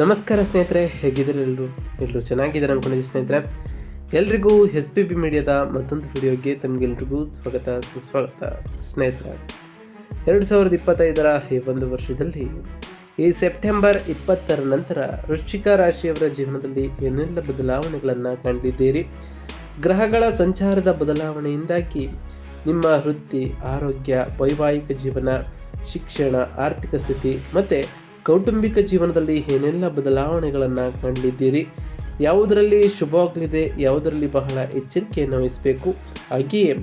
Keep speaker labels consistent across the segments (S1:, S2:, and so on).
S1: ನಮಸ್ಕಾರ ಸ್ನೇಹಿತರೆ, ಹೇಗಿದ್ದೀರಿ ಎಲ್ಲರೂ? ಎಲ್ಲರೂ ಚೆನ್ನಾಗಿದ್ದಾರೆ ಅನ್ಕೊಂಡಿದ್ದೀನಿ ಸ್ನೇಹಿತರೆ. ಎಲ್ರಿಗೂ ಎಸ್ ಪಿ ಬಿ ಮೀಡಿಯಾದ ಮತ್ತೊಂದು ವಿಡಿಯೋಗೆ ತಮಗೆಲ್ರಿಗೂ ಸ್ವಾಗತ, ಸುಸ್ವಾಗತ ಸ್ನೇಹಿತರೆ. ಎರಡು ಸಾವಿರದ ಇಪ್ಪತ್ತೈದರ ಈ ಒಂದು ವರ್ಷದಲ್ಲಿ ಈ ಸೆಪ್ಟೆಂಬರ್ ಇಪ್ಪತ್ತರ ನಂತರ ವೃಶ್ಚಿಕ ರಾಶಿಯವರ ಜೀವನದಲ್ಲಿ ಏನೆಲ್ಲ ಬದಲಾವಣೆಗಳನ್ನು ಕಂಡಿದ್ದೀರಿ? ಗ್ರಹಗಳ ಸಂಚಾರದ ಬದಲಾವಣೆಯಿಂದಾಗಿ ನಿಮ್ಮ ವೃತ್ತಿ, ಆರೋಗ್ಯ, ವೈವಾಹಿಕ ಜೀವನ, ಶಿಕ್ಷಣ, ಆರ್ಥಿಕ ಸ್ಥಿತಿ ಮತ್ತು ಕೌಟುಂಬಿಕ ಜೀವನದಲ್ಲಿ ಏನೆಲ್ಲ ಬದಲಾವಣೆಗಳನ್ನು ಕಂಡಿದ್ದೀರಿ? ಯಾವುದರಲ್ಲಿ ಶುಭವಾಗಲಿದೆ, ಯಾವುದರಲ್ಲಿ ಬಹಳ ಎಚ್ಚರಿಕೆಯನ್ನು ವಹಿಸಬೇಕು? ಹಾಗೆಯೇ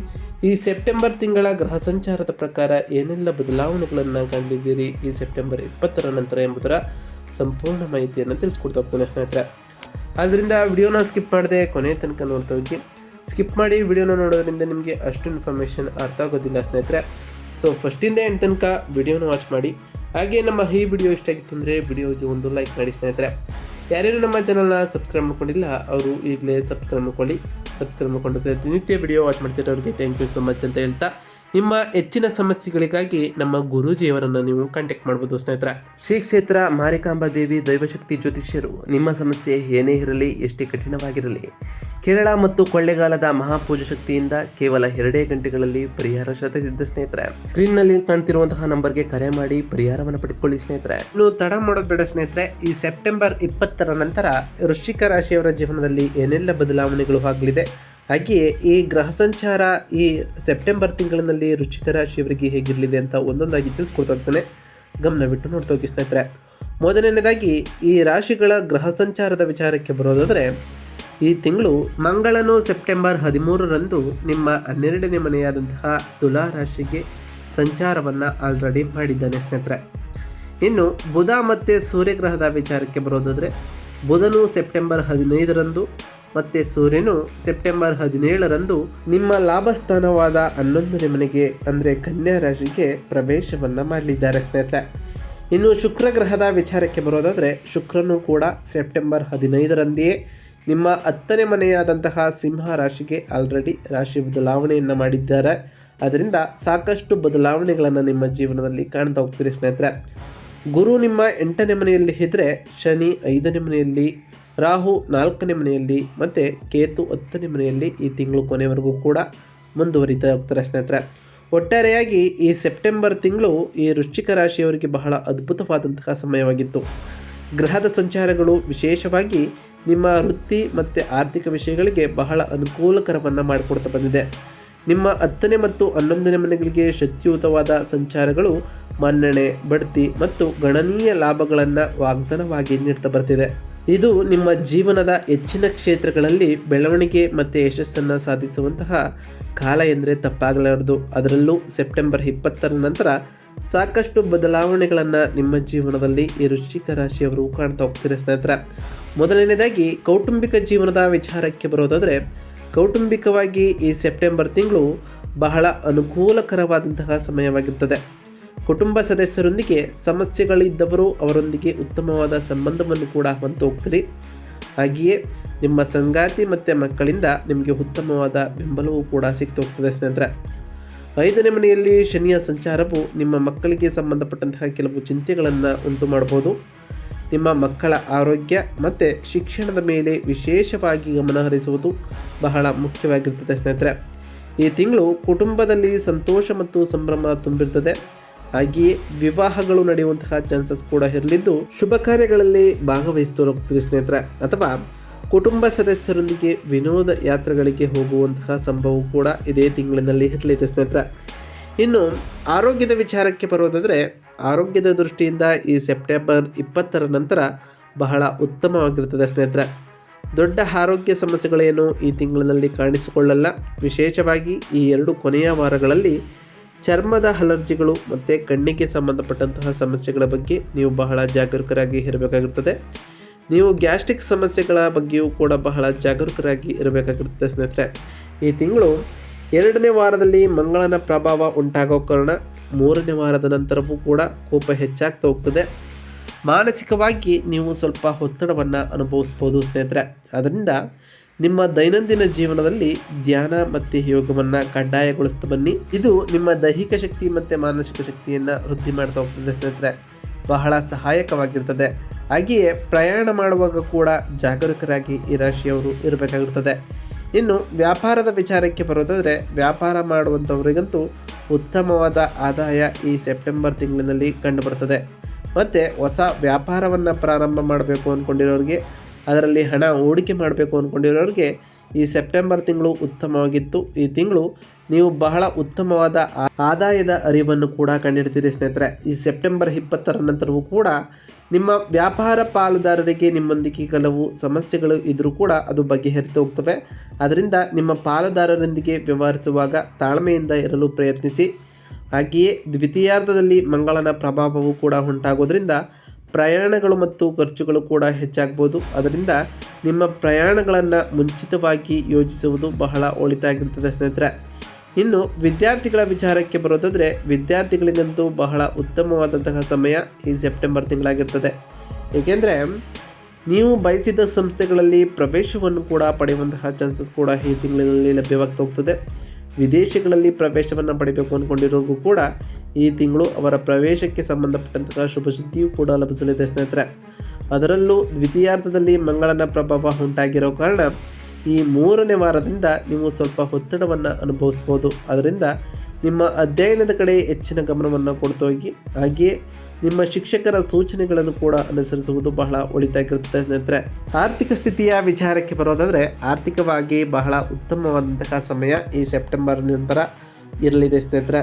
S1: ಈ ಸೆಪ್ಟೆಂಬರ್ ತಿಂಗಳ ಗ್ರಹ ಸಂಚಾರದ ಪ್ರಕಾರ ಏನೆಲ್ಲ ಬದಲಾವಣೆಗಳನ್ನು ಕಂಡಿದ್ದೀರಿ ಈ ಸೆಪ್ಟೆಂಬರ್ ಇಪ್ಪತ್ತರ ನಂತರ ಎಂಬುದರ ಸಂಪೂರ್ಣ ಮಾಹಿತಿಯನ್ನು ತಿಳಿಸ್ಕೊಡ್ತಾ ಹೋಗ್ತೇನೆ ಸ್ನೇಹಿತರೆ. ಆದ್ದರಿಂದ ವಿಡಿಯೋನ ಸ್ಕಿಪ್ ಮಾಡದೆ ಕೊನೆ ತನಕ ನೋಡ್ತಾ ಹೋಗಿ. ಸ್ಕಿಪ್ ಮಾಡಿ ವಿಡಿಯೋನ ನೋಡೋದ್ರಿಂದ ನಿಮಗೆ ಅಷ್ಟು ಇನ್ಫಾರ್ಮೇಷನ್ ಅರ್ಥ ಆಗೋದಿಲ್ಲ ಸ್ನೇಹಿತರೆ. ಸೊ, ಫಸ್ಟಿಂದ ಎಂಟು ತನಕ ವಿಡಿಯೋನ ವಾಚ್ ಮಾಡಿ. ಹಾಗೆ ನಮ್ಮ ಈ ವಿಡಿಯೋ ಇಷ್ಟ ಆಗಿತ್ತು ಅಂದರೆ ವಿಡಿಯೋಗೆ ಒಂದು ಲೈಕ್ ಮಾಡಿ ಸ್ನೇಹಿತರೆ. ಯಾರ್ಯಾರು ನಮ್ಮ ಚಾನಲ್ನ ಸಬ್ಸ್ಕ್ರೈಬ್ ಮಾಡ್ಕೊಂಡಿಲ್ಲ, ಅವರು ಈಗಲೇ ಸಬ್ಸ್ಕ್ರೈಬ್ ಮಾಡ್ಕೊಳ್ಳಿ. ಸಬ್ಸ್ಕ್ರೈಬ್ ಮಾಡ್ಕೊಂಡು ನಿತ್ಯ ವಿಡಿಯೋ ವಾಚ್ ಮಾಡ್ತಿರೋರಿಗೆ ಥ್ಯಾಂಕ್ ಯು ಸೊ ಮಚ್ ಅಂತ ಹೇಳ್ತಾ ನಿಮ್ಮ ಹೆಚ್ಚಿನ ಸಮಸ್ಯೆಗಳಿಗಾಗಿ ನಮ್ಮ ಗುರೂಜಿಯವರನ್ನು ನೀವು ಕಾಂಟ್ಯಾಕ್ಟ್ ಮಾಡ್ಬೋದು ಸ್ನೇಹಿತರ. ಶ್ರೀ ಕ್ಷೇತ್ರ ಮಾರಿಕಾಂಬಾ ದೇವಿ ದೈವಶಕ್ತಿ ಜ್ಯೋತಿಷ್ಯರು, ನಿಮ್ಮ ಸಮಸ್ಯೆ ಏನೇ ಇರಲಿ, ಎಷ್ಟೇ ಕಠಿಣವಾಗಿರಲಿ, ಕೇರಳ ಮತ್ತು ಕೊಳ್ಳೆಗಾಲದ ಮಹಾಪೂಜಾ ಶಕ್ತಿಯಿಂದ ಕೇವಲ ಎರಡೇ ಗಂಟೆಗಳಲ್ಲಿ ಪರಿಹಾರ ಶತಸಿದ್ಧ ಸ್ನೇಹಿತರೆ. ಸ್ಕ್ರೀನ್ನಲ್ಲಿ ಕಾಣ್ತಿರುವಂತಹ ನಂಬರ್ಗೆ ಕರೆ ಮಾಡಿ ಪರಿಹಾರವನ್ನು ಪಡೆದುಕೊಳ್ಳಿ ಸ್ನೇಹಿತರೆ. ಇನ್ನು ತಡ ಮಾಡೋದು ಬೇಡ ಸ್ನೇಹಿತರೆ, ಈ ಸೆಪ್ಟೆಂಬರ್ ಇಪ್ಪತ್ತರ ನಂತರ ವೃಶ್ಚಿಕ ರಾಶಿಯವರ ಜೀವನದಲ್ಲಿ ಏನೆಲ್ಲ ಬದಲಾವಣೆಗಳು ಆಗಲಿದೆ? ಹಾಗೆಯೇ ಈ ಗ್ರಹ ಸಂಚಾರ ಈ ಸೆಪ್ಟೆಂಬರ್ ತಿಂಗಳಿನಲ್ಲಿ ರುಚಿಕರ ರಾಶಿಯವರಿಗೆ ಹೇಗಿರಲಿದೆ ಅಂತ ಒಂದೊಂದಾಗಿ ತಿಳಿಸ್ಕೊಡ್ತಾ ಹೋಗ್ತಾನೆ. ಗಮನವಿಟ್ಟು ನೋಡ್ತಾ ಹೋಗಿ ಸ್ನೇಹಿತರೆ. ಮೊದಲನೇದಾಗಿ ಈ ರಾಶಿಗಳ ಗ್ರಹ ಸಂಚಾರದ ವಿಚಾರಕ್ಕೆ ಬರೋದಾದರೆ, ಈ ತಿಂಗಳು ಮಂಗಳನು ಸೆಪ್ಟೆಂಬರ್ ಹದಿಮೂರರಂದು ನಿಮ್ಮ ಹನ್ನೆರಡನೇ ಮನೆಯಾದಂತಹ ತುಲಾ ರಾಶಿಗೆ ಸಂಚಾರವನ್ನು ಆಲ್ರೆಡಿ ಮಾಡಿದ್ದಾನೆ ಸ್ನೇಹಿತರೆ. ಇನ್ನು ಬುಧ ಮತ್ತು ಸೂರ್ಯಗ್ರಹದ ವಿಚಾರಕ್ಕೆ ಬರೋದಾದರೆ, ಬುಧನು ಸೆಪ್ಟೆಂಬರ್ ಹದಿನೈದರಂದು ಮತ್ತು ಸೂರ್ಯನು ಸೆಪ್ಟೆಂಬರ್ ಹದಿನೇಳರಂದು ನಿಮ್ಮ ಲಾಭಸ್ಥಾನವಾದ ಹನ್ನೊಂದನೇ ಮನೆಗೆ, ಅಂದರೆ ಕನ್ಯಾ ರಾಶಿಗೆ ಪ್ರವೇಶವನ್ನು ಮಾಡಲಿದ್ದಾರೆ ಸ್ನೇಹಿತರೆ. ಇನ್ನು ಶುಕ್ರ ಗ್ರಹದ ವಿಚಾರಕ್ಕೆ ಬರೋದಾದರೆ, ಶುಕ್ರನು ಕೂಡ ಸೆಪ್ಟೆಂಬರ್ ಹದಿನೈದರಂದೆಯೇ ನಿಮ್ಮ ಹತ್ತನೇ ಮನೆಯಾದಂತಹ ಸಿಂಹ ರಾಶಿಗೆ ಆಲ್ರೆಡಿ ರಾಶಿ ಬದಲಾವಣೆಯನ್ನು ಮಾಡಿದ್ದಾರೆ. ಅದರಿಂದ ಸಾಕಷ್ಟು ಬದಲಾವಣೆಗಳನ್ನು ನಿಮ್ಮ ಜೀವನದಲ್ಲಿ ಕಾಣ್ತಾ ಹೋಗ್ತೀರಿ ಸ್ನೇಹಿತರೆ. ಗುರು ನಿಮ್ಮ ಎಂಟನೇ ಮನೆಯಲ್ಲಿ ಇದ್ದರೆ ಶನಿ ಐದನೇ ಮನೆಯಲ್ಲಿ ರಾಹು ನಾಲ್ಕನೇ ಮನೆಯಲ್ಲಿ, ಮತ್ತು ಕೇತು ಹತ್ತನೇ ಮನೆಯಲ್ಲಿ ಈ ತಿಂಗಳು ಕೊನೆವರೆಗೂ ಕೂಡ ಮುಂದುವರಿತಾ ಹೋಗ್ತಾರೆ ಸ್ನೇಹಿತರೆ. ಒಟ್ಟಾರೆಯಾಗಿ ಈ ಸೆಪ್ಟೆಂಬರ್ ತಿಂಗಳು ಈ ವೃಶ್ಚಿಕ ರಾಶಿಯವರಿಗೆ ಬಹಳ ಅದ್ಭುತವಾದಂತಹ ಸಮಯವಾಗಿತ್ತು. ಗ್ರಹದ ಸಂಚಾರಗಳು ವಿಶೇಷವಾಗಿ ನಿಮ್ಮ ವೃತ್ತಿ ಮತ್ತು ಆರ್ಥಿಕ ವಿಷಯಗಳಿಗೆ ಬಹಳ ಅನುಕೂಲಕರವನ್ನು ಮಾಡಿಕೊಡ್ತಾ ಬಂದಿದೆ. ನಿಮ್ಮ ಹತ್ತನೇ ಮತ್ತು ಹನ್ನೊಂದನೇ ಮನೆಗಳಿಗೆ ಶಕ್ತಿಯುತವಾದ ಸಂಚಾರಗಳು ಮನ್ನಣೆ, ಬಡ್ತಿ ಮತ್ತು ಗಣನೀಯ ಲಾಭಗಳನ್ನು ವಾಗ್ದಾನವಾಗಿ ನೀಡ್ತಾ ಬರ್ತಿದೆ. ಇದು ನಿಮ್ಮ ಜೀವನದ ಹೆಚ್ಚಿನ ಕ್ಷೇತ್ರಗಳಲ್ಲಿ ಬೆಳವಣಿಗೆ ಮತ್ತು ಯಶಸ್ಸನ್ನು ಸಾಧಿಸುವಂತಹ ಕಾಲ ಎಂದರೆ ತಪ್ಪಾಗಲಾರದು. ಅದರಲ್ಲೂ ಸೆಪ್ಟೆಂಬರ್ ಇಪ್ಪತ್ತರ ನಂತರ ಸಾಕಷ್ಟು ಬದಲಾವಣೆಗಳನ್ನು ನಿಮ್ಮ ಜೀವನದಲ್ಲಿ ಈ ವೃಶ್ಚಿಕ ರಾಶಿಯವರು ಕಾಣ್ತಾ ಹೋಗ್ತೀರ ಸ್ನೇಹಿತರ. ಮೊದಲನೇದಾಗಿ ಕೌಟುಂಬಿಕ ಜೀವನದ ವಿಚಾರಕ್ಕೆ ಬರೋದಾದರೆ, ಕೌಟುಂಬಿಕವಾಗಿ ಈ ಸೆಪ್ಟೆಂಬರ್ ತಿಂಗಳು ಬಹಳ ಅನುಕೂಲಕರವಾದಂತಹ ಸಮಯವಾಗಿರ್ತದೆ. ಕುಟುಂಬ ಸದಸ್ಯರೊಂದಿಗೆ ಸಮಸ್ಯೆಗಳಿದ್ದವರು ಅವರೊಂದಿಗೆ ಉತ್ತಮವಾದ ಸಂಬಂಧವನ್ನು ಕೂಡ ಹೊಂದು ಹೋಗ್ತೀರಿ ಹಾಗೆಯೇ ನಿಮ್ಮ ಸಂಗಾತಿ ಮತ್ತು ಮಕ್ಕಳಿಂದ ನಿಮಗೆ ಉತ್ತಮವಾದ ಬೆಂಬಲವೂ ಕೂಡ ಸಿಗ್ತಾ ಹೋಗ್ತದೆ ಸ್ನೇಹಿತರೆ. ಐದನೇ ಮನೆಯಲ್ಲಿ ಶನಿಯ ಸಂಚಾರವು ನಿಮ್ಮ ಮಕ್ಕಳಿಗೆ ಸಂಬಂಧಪಟ್ಟಂತಹ ಕೆಲವು ಚಿಂತೆಗಳನ್ನು ಉಂಟು ಮಾಡಬಹುದು. ನಿಮ್ಮ ಮಕ್ಕಳ ಆರೋಗ್ಯ ಮತ್ತು ಶಿಕ್ಷಣದ ಮೇಲೆ ವಿಶೇಷವಾಗಿ ಗಮನ ಹರಿಸುವುದು ಬಹಳ ಮುಖ್ಯವಾಗಿರ್ತದೆ ಸ್ನೇಹಿತರೆ. ಈ ತಿಂಗಳು ಕುಟುಂಬದಲ್ಲಿ ಸಂತೋಷ ಮತ್ತು ಸಂಭ್ರಮ ತುಂಬಿರ್ತದೆ. ಹಾಗೆಯೇ ವಿವಾಹಗಳು ನಡೆಯುವಂತಹ ಚಾನ್ಸಸ್ ಕೂಡ ಇರಲಿದ್ದು, ಶುಭ ಕಾರ್ಯಗಳಲ್ಲಿ ಭಾಗವಹಿಸುವ ಸ್ನೇಹಿತರ ಸ್ನೇಹಿತರೆ, ಅಥವಾ ಕುಟುಂಬ ಸದಸ್ಯರೊಂದಿಗೆ ವಿನೋದ ಯಾತ್ರೆಗಳಿಗೆ ಹೋಗುವಂತಹ ಸಂಭವ ಕೂಡ ಇದೇ ತಿಂಗಳಿನಲ್ಲಿ ಇರಲಿದೆ ಸ್ನೇಹಿತರೆ. ಇನ್ನು ಆರೋಗ್ಯದ ವಿಚಾರಕ್ಕೆ ಬರುವುದಾದರೆ, ಆರೋಗ್ಯದ ದೃಷ್ಟಿಯಿಂದ ಈ ಸೆಪ್ಟೆಂಬರ್ ಇಪ್ಪತ್ತರ ನಂತರ ಬಹಳ ಉತ್ತಮವಾಗಿರುತ್ತದೆ ಸ್ನೇಹಿತರೆ. ದೊಡ್ಡ ಆರೋಗ್ಯ ಸಮಸ್ಯೆಗಳೇನು ಈ ತಿಂಗಳಿನಲ್ಲಿ ಕಾಣಿಸಿಕೊಳ್ಳಲ್ಲ. ವಿಶೇಷವಾಗಿ ಈ ಎರಡು ಕೊನೆಯ ವಾರಗಳಲ್ಲಿ ಚರ್ಮದ ಅಲರ್ಜಿಗಳು ಮತ್ತು ಕಣ್ಣಿಗೆ ಸಂಬಂಧಪಟ್ಟಂತಹ ಸಮಸ್ಯೆಗಳ ಬಗ್ಗೆ ನೀವು ಬಹಳ ಜಾಗರೂಕರಾಗಿ ಇರಬೇಕಾಗಿರ್ತದೆ. ನೀವು ಗ್ಯಾಸ್ಟ್ರಿಕ್ ಸಮಸ್ಯೆಗಳ ಬಗ್ಗೆಯೂ ಕೂಡ ಬಹಳ ಜಾಗರೂಕರಾಗಿ ಇರಬೇಕಾಗಿರುತ್ತದೆ ಸ್ನೇಹಿತರೆ. ಈ ತಿಂಗಳು ಎರಡನೇ ವಾರದಲ್ಲಿ ಮಂಗಳನ ಪ್ರಭಾವ ಉಂಟಾಗೋ ಕಾರಣ ಮೂರನೇ ವಾರದ ನಂತರವೂ ಕೂಡ ಕೋಪ ಹೆಚ್ಚಾಗ್ತಾ ಹೋಗ್ತದೆ. ಮಾನಸಿಕವಾಗಿ ನೀವು ಸ್ವಲ್ಪ ಒತ್ತಡವನ್ನು ಅನುಭವಿಸ್ಬೋದು ಸ್ನೇಹಿತರೆ. ಅದರಿಂದ ನಿಮ್ಮ ದೈನಂದಿನ ಜೀವನದಲ್ಲಿ ಧ್ಯಾನ ಮತ್ತು ಯೋಗವನ್ನು ಕಡ್ಡಾಯಗೊಳಿಸ್ತಾ ಬನ್ನಿ. ಇದು ನಿಮ್ಮ ದೈಹಿಕ ಶಕ್ತಿ ಮತ್ತು ಮಾನಸಿಕ ಶಕ್ತಿಯನ್ನು ವೃದ್ಧಿ ಮಾಡ್ತಾ ಹೋಗ್ತದೆ ಸ್ನೇಹಿತರೆ. ಬಹಳ ಸಹಾಯಕವಾಗಿರ್ತದೆ. ಹಾಗೆಯೇ ಪ್ರಯಾಣ ಮಾಡುವಾಗ ಕೂಡ ಜಾಗರೂಕರಾಗಿ ಈ ರಾಶಿಯವರು ಇರಬೇಕಾಗಿರ್ತದೆ. ಇನ್ನು ವ್ಯಾಪಾರದ ವಿಚಾರಕ್ಕೆ ಬರೋದಾದರೆ ವ್ಯಾಪಾರ ಮಾಡುವಂಥವರಿಗಂತೂ ಉತ್ತಮವಾದ ಆದಾಯ ಈ ಸೆಪ್ಟೆಂಬರ್ ತಿಂಗಳಿನಲ್ಲಿ ಕಂಡುಬರ್ತದೆ ಮತ್ತು ಹೊಸ ವ್ಯಾಪಾರವನ್ನು ಪ್ರಾರಂಭ ಮಾಡಬೇಕು ಅಂದ್ಕೊಂಡಿರೋರಿಗೆ ಅದರಲ್ಲಿ ಹಣ ಹೂಡಿಕೆ ಮಾಡಬೇಕು ಅಂದ್ಕೊಂಡಿರೋರಿಗೆ ಈ ಸೆಪ್ಟೆಂಬರ್ ತಿಂಗಳು ಉತ್ತಮವಾಗಿತ್ತು. ಈ ತಿಂಗಳು ನೀವು ಬಹಳ ಉತ್ತಮವಾದ ಆದಾಯದ ಅರಿವನ್ನು ಕೂಡ ಕಂಡಿಡ್ತೀರಿ ಸ್ನೇಹಿತರೆ. ಈ ಸೆಪ್ಟೆಂಬರ್ ಇಪ್ಪತ್ತರ ನಂತರವೂ ಕೂಡ ನಿಮ್ಮ ವ್ಯಾಪಾರ ಪಾಲುದಾರರಿಗೆ ನಿಮ್ಮೊಂದಿಗೆ ಕೆಲವು ಸಮಸ್ಯೆಗಳು ಇದ್ದರೂ ಕೂಡ ಅದು ಬಗೆಹರಿತು ಹೋಗ್ತವೆ. ಅದರಿಂದ ನಿಮ್ಮ ಪಾಲುದಾರರೊಂದಿಗೆ ವ್ಯವಹರಿಸುವಾಗ ತಾಳ್ಮೆಯಿಂದ ಇರಲು ಪ್ರಯತ್ನಿಸಿ. ಹಾಗೆಯೇ ದ್ವಿತೀಯಾರ್ಧದಲ್ಲಿ ಮಂಗಳನ ಪ್ರಭಾವವು ಕೂಡ ಉಂಟಾಗೋದ್ರಿಂದ ಪ್ರಯಾಣಗಳು ಮತ್ತು ಖರ್ಚುಗಳು ಕೂಡ ಹೆಚ್ಚಾಗ್ಬೋದು. ಅದರಿಂದ ನಿಮ್ಮ ಪ್ರಯಾಣಗಳನ್ನು ಮುಂಚಿತವಾಗಿ ಯೋಜಿಸುವುದು ಬಹಳ ಒಳಿತಾಗಿರ್ತದೆ ಸ್ನೇಹಿತರೆ. ಇನ್ನು ವಿದ್ಯಾರ್ಥಿಗಳ ವಿಚಾರಕ್ಕೆ ಬರೋದಾದರೆ ವಿದ್ಯಾರ್ಥಿಗಳಿಗಂತೂ ಬಹಳ ಉತ್ತಮವಾದಂತಹ ಸಮಯ ಈ ಸೆಪ್ಟೆಂಬರ್ ತಿಂಗಳಾಗಿರ್ತದೆ. ಏಕೆಂದರೆ ನೀವು ಬಯಸಿದ ಸಂಸ್ಥೆಗಳಲ್ಲಿ ಪ್ರವೇಶವನ್ನು ಕೂಡ ಪಡೆಯುವಂತಹ ಚಾನ್ಸಸ್ ಕೂಡ ಈ ತಿಂಗಳಲ್ಲಿ ಲಭ್ಯವಾಗ್ತಾ ಹೋಗ್ತದೆ. ವಿದೇಶಗಳಲ್ಲಿ ಪ್ರವೇಶವನ್ನು ಪಡೆಯಬೇಕು ಅಂದ್ಕೊಂಡಿರೋರಿಗೂ ಕೂಡ ಈ ತಿಂಗಳು ಅವರ ಪ್ರವೇಶಕ್ಕೆ ಸಂಬಂಧಪಟ್ಟಂತಹ ಶುಭ ಸುದ್ದಿಯೂ ಕೂಡ ಲಭಿಸಲಿದೆ ಸ್ನೇಹಿತರೆ. ಅದರಲ್ಲೂ ದ್ವಿತೀಯಾರ್ಧದಲ್ಲಿ ಮಂಗಳನ ಪ್ರಭಾವ ಉಂಟಾಗಿರೋ ಕಾರಣ ಈ ಮೂರನೇ ವಾರದಿಂದ ನೀವು ಸ್ವಲ್ಪ ಒತ್ತಡವನ್ನು ಅನುಭವಿಸ್ಬೋದು. ಅದರಿಂದ ನಿಮ್ಮ ಅಧ್ಯಯನದ ಕಡೆ ಹೆಚ್ಚಿನ ಗಮನವನ್ನು ಕೊಡ್ತೋಗಿ ಹಾಗೆಯೇ ನಿಮ್ಮ ಶಿಕ್ಷಕರ ಸೂಚನೆಗಳನ್ನು ಕೂಡ ಅನುಸರಿಸುವುದು ಬಹಳ ಒಳಿತಾಗಿರುತ್ತದೆ ಸ್ನೇಹಿತರೆ. ಆರ್ಥಿಕ ಸ್ಥಿತಿಯ ವಿಚಾರಕ್ಕೆ ಬರೋದಾದರೆ ಆರ್ಥಿಕವಾಗಿ ಬಹಳ ಉತ್ತಮವಾದಂತಹ ಸಮಯ ಈ ಸೆಪ್ಟೆಂಬರ್ ನಂತರ ಇರಲಿದೆ ಸ್ನೇಹಿತರೆ.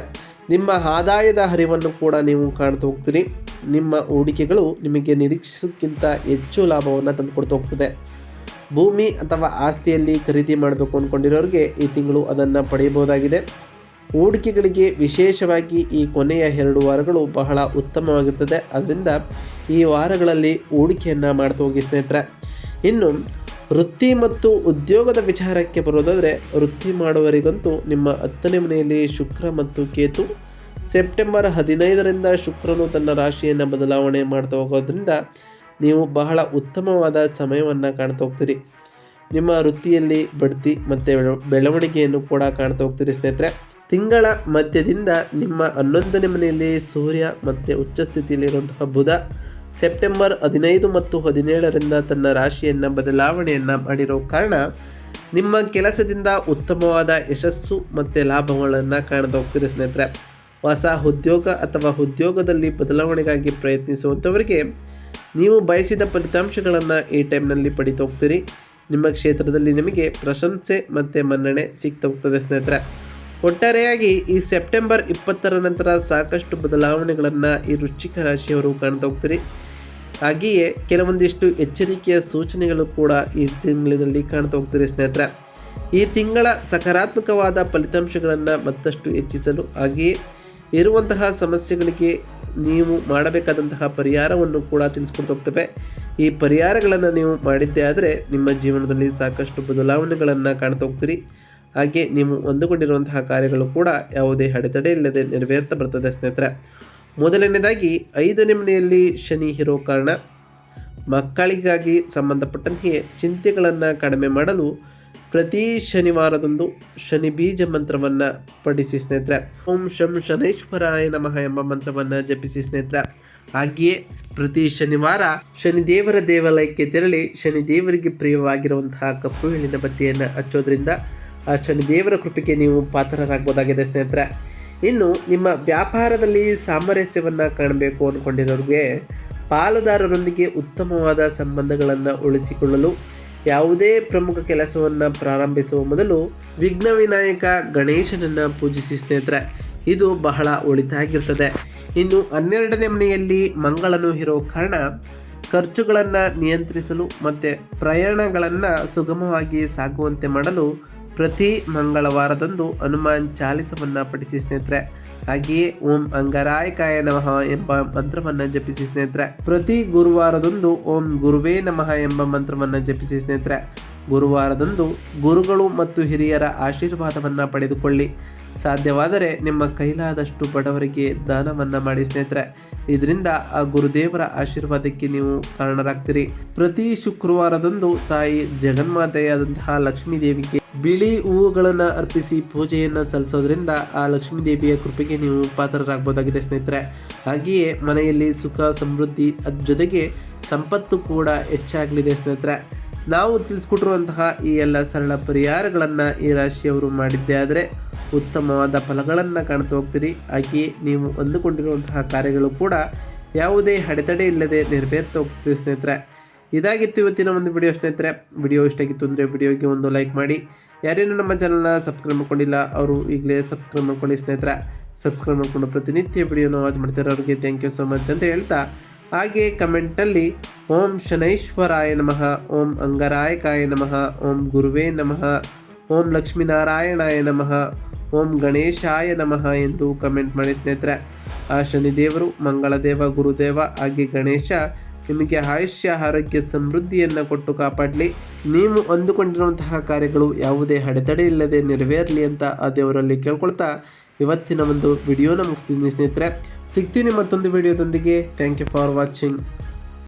S1: ನಿಮ್ಮ ಆದಾಯದ ಹರಿವನ್ನು ಕೂಡ ನೀವು ಕಾಣ್ತಾ ಹೋಗ್ತೀರಿ. ನಿಮ್ಮ ಹೂಡಿಕೆಗಳು ನಿಮಗೆ ನಿರೀಕ್ಷಿಸೋಕ್ಕಿಂತ ಹೆಚ್ಚು ಲಾಭವನ್ನು ತಂದುಕೊಡ್ತಾ ಹೋಗ್ತದೆ. ಭೂಮಿ ಅಥವಾ ಆಸ್ತಿಯಲ್ಲಿ ಖರೀದಿ ಮಾಡಬೇಕು ಅಂದ್ಕೊಂಡಿರೋರಿಗೆ ಈ ತಿಂಗಳು ಅದನ್ನು ಪಡೆಯಬಹುದಾಗಿದೆ. ಹೂಡಿಕೆಗಳಿಗೆ ವಿಶೇಷವಾಗಿ ಈ ಕೊನೆಯ ಎರಡು ವಾರಗಳು ಬಹಳ ಉತ್ತಮವಾಗಿರ್ತದೆ. ಅದರಿಂದ ಈ ವಾರಗಳಲ್ಲಿ ಹೂಡಿಕೆಯನ್ನು ಮಾಡ್ತಾ ಹೋಗಿ ಸ್ನೇಹಿತರೆ. ಇನ್ನು ವೃತ್ತಿ ಮತ್ತು ಉದ್ಯೋಗದ ವಿಚಾರಕ್ಕೆ ಬರೋದಾದರೆ, ವೃತ್ತಿ ಮಾಡುವವರಿಗಂತೂ ನಿಮ್ಮ ಹತ್ತನೇ ಮನೆಯಲ್ಲಿ ಶುಕ್ರ ಮತ್ತು ಕೇತು. ಸೆಪ್ಟೆಂಬರ್ ಹದಿನೈದರಿಂದ ಶುಕ್ರನು ತನ್ನ ರಾಶಿಯನ್ನು ಬದಲಾವಣೆ ಮಾಡ್ತಾ ಹೋಗೋದ್ರಿಂದ ನೀವು ಬಹಳ ಉತ್ತಮವಾದ ಸಮಯವನ್ನು ಕಾಣ್ತಾ ಹೋಗ್ತೀರಿ. ನಿಮ್ಮ ವೃತ್ತಿಯಲ್ಲಿ ಬಡ್ತಿ ಮತ್ತು ಬೆಳ- ಬೆಳವಣಿಗೆಯನ್ನು ಕೂಡ ಕಾಣ್ತಾ ಹೋಗ್ತೀರಿ ಸ್ನೇಹಿತರೆ. ತಿಂಗಳ ಮಧ್ಯದಿಂದ ನಿಮ್ಮ ಹನ್ನೊಂದನೇ ಮನೆಯಲ್ಲಿ ಸೂರ್ಯ ಮತ್ತು ಉಚ್ಚ ಸ್ಥಿತಿಯಲ್ಲಿರುವಂತಹ ಬುಧ ಸೆಪ್ಟೆಂಬರ್ ಹದಿನೈದು ಮತ್ತು ಹದಿನೇಳರಿಂದ ತನ್ನ ರಾಶಿಯನ್ನು ಬದಲಾವಣೆಯನ್ನು ಮಾಡಿರೋ ಕಾರಣ ನಿಮ್ಮ ಕೆಲಸದಿಂದ ಉತ್ತಮವಾದ ಯಶಸ್ಸು ಮತ್ತು ಲಾಭಗಳನ್ನು ಕಾಣ್ತಾ ಹೋಗ್ತೀರಿ ಸ್ನೇಹಿತರೆ. ಹೊಸ ಉದ್ಯೋಗ ಅಥವಾ ಉದ್ಯೋಗದಲ್ಲಿ ಬದಲಾವಣೆಗಾಗಿ ಪ್ರಯತ್ನಿಸುವಂಥವರಿಗೆ ನೀವು ಬಯಸಿದ ಫಲಿತಾಂಶಗಳನ್ನು ಈ ಟೈಮ್ನಲ್ಲಿ ಪಡಿತಾ ಹೋಗ್ತೀರಿ. ನಿಮ್ಮ ಕ್ಷೇತ್ರದಲ್ಲಿ ನಿಮಗೆ ಪ್ರಶಂಸೆ ಮತ್ತು ಮನ್ನಣೆ ಸಿಗ್ತಾ ಹೋಗ್ತದೆ ಸ್ನೇಹಿತರೆ. ಒಟ್ಟಾರೆಯಾಗಿ ಈ ಸೆಪ್ಟೆಂಬರ್ ಇಪ್ಪತ್ತರ ನಂತರ ಸಾಕಷ್ಟು ಬದಲಾವಣೆಗಳನ್ನು ಈ ವೃಶ್ಚಿಕ ರಾಶಿಯವರು ಕಾಣ್ತಾ ಹೋಗ್ತಾರೆ. ಹಾಗೆಯೇ ಕೆಲವೊಂದಿಷ್ಟು ಎಚ್ಚರಿಕೆಯ ಸೂಚನೆಗಳು ಕೂಡ ಈ ತಿಂಗಳಿನಲ್ಲಿ ಕಾಣ್ತಾ ಹೋಗ್ತಾರೆ ಸ್ನೇಹಿತರೆ. ಈ ತಿಂಗಳ ಸಕಾರಾತ್ಮಕವಾದ ಫಲಿತಾಂಶಗಳನ್ನು ಮತ್ತಷ್ಟು ಹೆಚ್ಚಿಸಲು ಹಾಗೆಯೇ ಇರುವಂತಹ ಸಮಸ್ಯೆಗಳಿಗೆ ನೀವು ಮಾಡಬೇಕಾದಂತಹ ಪರಿಹಾರವನ್ನು ಕೂಡ ತಿಳಿಸ್ಕೊಡ್ತಾ ಹೋಗ್ತವೆ. ಈ ಪರಿಹಾರಗಳನ್ನು ನೀವು ಮಾಡಿದ್ದೇ ಆದರೆ ನಿಮ್ಮ ಜೀವನದಲ್ಲಿ ಸಾಕಷ್ಟು ಬದಲಾವಣೆಗಳನ್ನು ಕಾಣ್ತಾ ಹೋಗ್ತೀರಿ. ಹಾಗೆ ನೀವು ಹೊಂದಿಕೊಂಡಿರುವಂತಹ ಕಾರ್ಯಗಳು ಕೂಡ ಯಾವುದೇ ಅಡೆತಡೆ ಇಲ್ಲದೆ ನೆರವೇರ್ತ ಬರ್ತದೆ ಸ್ನೇಹಿತರೆ. ಮೊದಲನೇದಾಗಿ ಐದನೇ ಮನೆಯಲ್ಲಿ ಶನಿ ಇರೋ ಕಾರಣ ಮಕ್ಕಳಿಗಾಗಿ ಸಂಬಂಧಪಟ್ಟಂತೆ ಚಿಂತೆಗಳನ್ನು ಕಡಿಮೆ ಮಾಡಲು ಪ್ರತಿ ಶನಿವಾರದಂದು ಶನಿ ಬೀಜ ಮಂತ್ರವನ್ನು ಪಡಿಸಿ ಸ್ನೇಹಿತರೆ. ಓಂ ಶಂ ಶನೈಶ್ವರಾಯ ನಮಃ ಎಂಬ ಮಂತ್ರವನ್ನು ಜಪಿಸಿ ಸ್ನೇಹಿತರೆ. ಹಾಗೆಯೇ ಪ್ರತಿ ಶನಿವಾರ ಶನಿದೇವರ ದೇವಾಲಯಕ್ಕೆ ತೆರಳಿ ಶನಿದೇವರಿಗೆ ಪ್ರಿಯವಾಗಿರುವಂತಹ ಕಪ್ಪು ಹೇಳಿನ ಬತ್ತಿಯನ್ನು ಹಚ್ಚೋದ್ರಿಂದ ಆ ಶನಿದೇವರ ಕೃಪೆಗೆ ನೀವು ಪಾತ್ರರಾಗಬಹುದಾಗಿದೆ ಸ್ನೇಹಿತರೆ. ಇನ್ನು ನಿಮ್ಮ ವ್ಯಾಪಾರದಲ್ಲಿ ಸಾಮರಸ್ಯವನ್ನು ಕಾಣಬೇಕು ಅಂದ್ಕೊಂಡಿರೋರಿಗೆ ಪಾಲುದಾರರೊಂದಿಗೆ ಉತ್ತಮವಾದ ಸಂಬಂಧಗಳನ್ನು ಉಳಿಸಿಕೊಳ್ಳಲು ಯಾವುದೇ ಪ್ರಮುಖ ಕೆಲಸವನ್ನು ಪ್ರಾರಂಭಿಸುವ ಮೊದಲು ವಿಘ್ನ ವಿನಾಯಕ ಗಣೇಶನನ್ನು ಪೂಜಿಸಿ ಸ್ನೇಹಿತರೆ. ಇದು ಬಹಳ ಒಳಿತಾಗಿರ್ತದೆ. ಇನ್ನು ಹನ್ನೆರಡನೇ ಮನೆಯಲ್ಲಿ ಮಂಗಳನು ಇರೋ ಕಾರಣ ಖರ್ಚುಗಳನ್ನು ನಿಯಂತ್ರಿಸಲು ಮತ್ತು ಪ್ರಯಾಣಗಳನ್ನು ಸುಗಮವಾಗಿ ಸಾಗುವಂತೆ ಮಾಡಲು ಪ್ರತಿ ಮಂಗಳವಾರದಂದು ಹನುಮಾನ್ ಚಾಲಿಸವನ್ನು ಪಠಿಸಿ ಸ್ನೇಹಿತರೆ. ಹಾಗೆಯೇ ಓಂ ಅಂಗರಾಯಕಾಯ ನಮಃ ಎಂಬ ಮಂತ್ರವನ್ನು ಜಪಿಸಿ ಸ್ನೇಹಿತರೆ. ಪ್ರತಿ ಗುರುವಾರದಂದು ಓಂ ಗುರುವೇ ನಮಃ ಎಂಬ ಮಂತ್ರವನ್ನು ಜಪಿಸಿ ಸ್ನೇಹಿತರೆ. ಗುರುವಾರದಂದು ಗುರುಗಳು ಮತ್ತು ಹಿರಿಯರ ಆಶೀರ್ವಾದವನ್ನು ಪಡೆದುಕೊಳ್ಳಿ. ಸಾಧ್ಯವಾದರೆ ನಿಮ್ಮ ಕೈಲಾದಷ್ಟು ಬಡವರಿಗೆ ದಾನವನ್ನು ಮಾಡಿ ಸ್ನೇಹಿತರೆ. ಇದರಿಂದ ಆ ಗುರುದೇವರ ಆಶೀರ್ವಾದಕ್ಕೆ ನೀವು ಕಾರಣರಾಗ್ತೀರಿ. ಪ್ರತಿ ಶುಕ್ರವಾರದಂದು ತಾಯಿ ಜಗನ್ಮಾತೆಯಾದಂತಹ ಲಕ್ಷ್ಮೀ ದೇವಿಗೆ ಬಿಳಿ ಹೂವುಗಳನ್ನು ಅರ್ಪಿಸಿ ಪೂಜೆಯನ್ನು ಸಲ್ಲಿಸೋದ್ರಿಂದ ಆ ಲಕ್ಷ್ಮೀ ದೇವಿಯ ಕೃಪೆಗೆ ನೀವು ಪಾತ್ರರಾಗಬಹುದಾಗಿದೆ ಸ್ನೇಹಿತರೆ. ಹಾಗೆಯೇ ಮನೆಯಲ್ಲಿ ಸುಖ, ಸಮೃದ್ಧಿ ಅದ್ರ ಜೊತೆಗೆ ಸಂಪತ್ತು ಕೂಡ ಹೆಚ್ಚಾಗಲಿದೆ ಸ್ನೇಹಿತರೆ. ನಾವು ತಿಳಿಸ್ಕೊಟ್ಟಿರುವಂತಹ ಈ ಎಲ್ಲ ಸರಳ ಪರಿಹಾರಗಳನ್ನು ಈ ರಾಶಿಯವರು ಮಾಡಿದ್ದೇ ಆದರೆ ಉತ್ತಮವಾದ ಫಲಗಳನ್ನು ಕಾಣ್ತಾ ಹೋಗ್ತೀರಿ. ಹಾಗೆಯೇ ನೀವು ಅಂದುಕೊಂಡಿರುವಂತಹ ಕಾರ್ಯಗಳು ಕೂಡ ಯಾವುದೇ ಅಡೆತಡೆ ಇಲ್ಲದೆ ನೆರವೇರ್ತಾ ಹೋಗ್ತೀವಿ ಸ್ನೇಹಿತರೆ. ಇದಾಗಿತ್ತು ಇವತ್ತಿನ ಒಂದು ವಿಡಿಯೋ ಸ್ನೇಹಿತರೆ. ವಿಡಿಯೋ ಇಷ್ಟ ಆಗಿತ್ತು ಅಂದರೆ ವಿಡಿಯೋಗೆ ಒಂದು ಲೈಕ್ ಮಾಡಿ. ಯಾರೇನು ನಮ್ಮ ಚಾನಲ್ನ ಸಬ್ಸ್ಕ್ರೈಬ್ ಮಾಡ್ಕೊಂಡಿಲ್ಲ, ಅವರು ಈಗಲೇ ಸಬ್ಸ್ಕ್ರೈಬ್ ಮಾಡ್ಕೊಳ್ಳಿ ಸ್ನೇಹಿತರೆ. ಸಬ್ಸ್ಕ್ರೈಬ್ ಮಾಡಿಕೊಂಡು ಪ್ರತಿನಿತ್ಯ ವಿಡಿಯೋನ ವಾಚ್ ಮಾಡ್ತಾರೆ ಅವ್ರಿಗೆ ಥ್ಯಾಂಕ್ ಯು ಸೋ ಮಚ್ ಅಂತ ಹೇಳ್ತಾ ಹಾಗೆ ಕಮೆಂಟ್ನಲ್ಲಿ ಓಂ ಶನೈಶ್ವರಾಯ ನಮಃ, ಓಂ ಅಂಗರಾಯಕಾಯ ನಮಃ, ಓಂ ಗುರುವೇ ನಮಃ, ಓಂ ಲಕ್ಷ್ಮೀನಾರಾಯಣಾಯ ನಮಃ, ಓಂ ಗಣೇಶಾಯ ನಮಃ ಎಂದು ಕಮೆಂಟ್ ಮಾಡಿ ಸ್ನೇಹಿತರೆ. ಆ ಶನಿದೇವರು, ಮಂಗಳದೇವ, ಗುರುದೇವ ಹಾಗೆ ಗಣೇಶ, ನಿಮಗೆ ಆಯುಷ್ಯ, ಆರೋಗ್ಯ, ಸಮೃದ್ಧಿಯನ್ನು ಕೊಟ್ಟು ಕಾಪಾಡಲಿ. ನೀವು ಅಂದುಕೊಂಡಿರುವಂತಹ ಕಾರ್ಯಗಳು ಯಾವುದೇ ಅಡೆತಡೆ ಇಲ್ಲದೆ ನೆರವೇರಲಿ ಅಂತ ಆ ದೇವರಲ್ಲಿ ಕೇಳ್ಕೊಳ್ತಾ ಇವತ್ತಿನ ಒಂದು ವಿಡಿಯೋನ ಮುಗಿಸ್ತೀನಿ ಸ್ನೇಹಿತರೆ. ಸಿಗ್ತೀನಿ ಮತ್ತೊಂದು ವಿಡಿಯೋದೊಂದಿಗೆ. Thank you for watching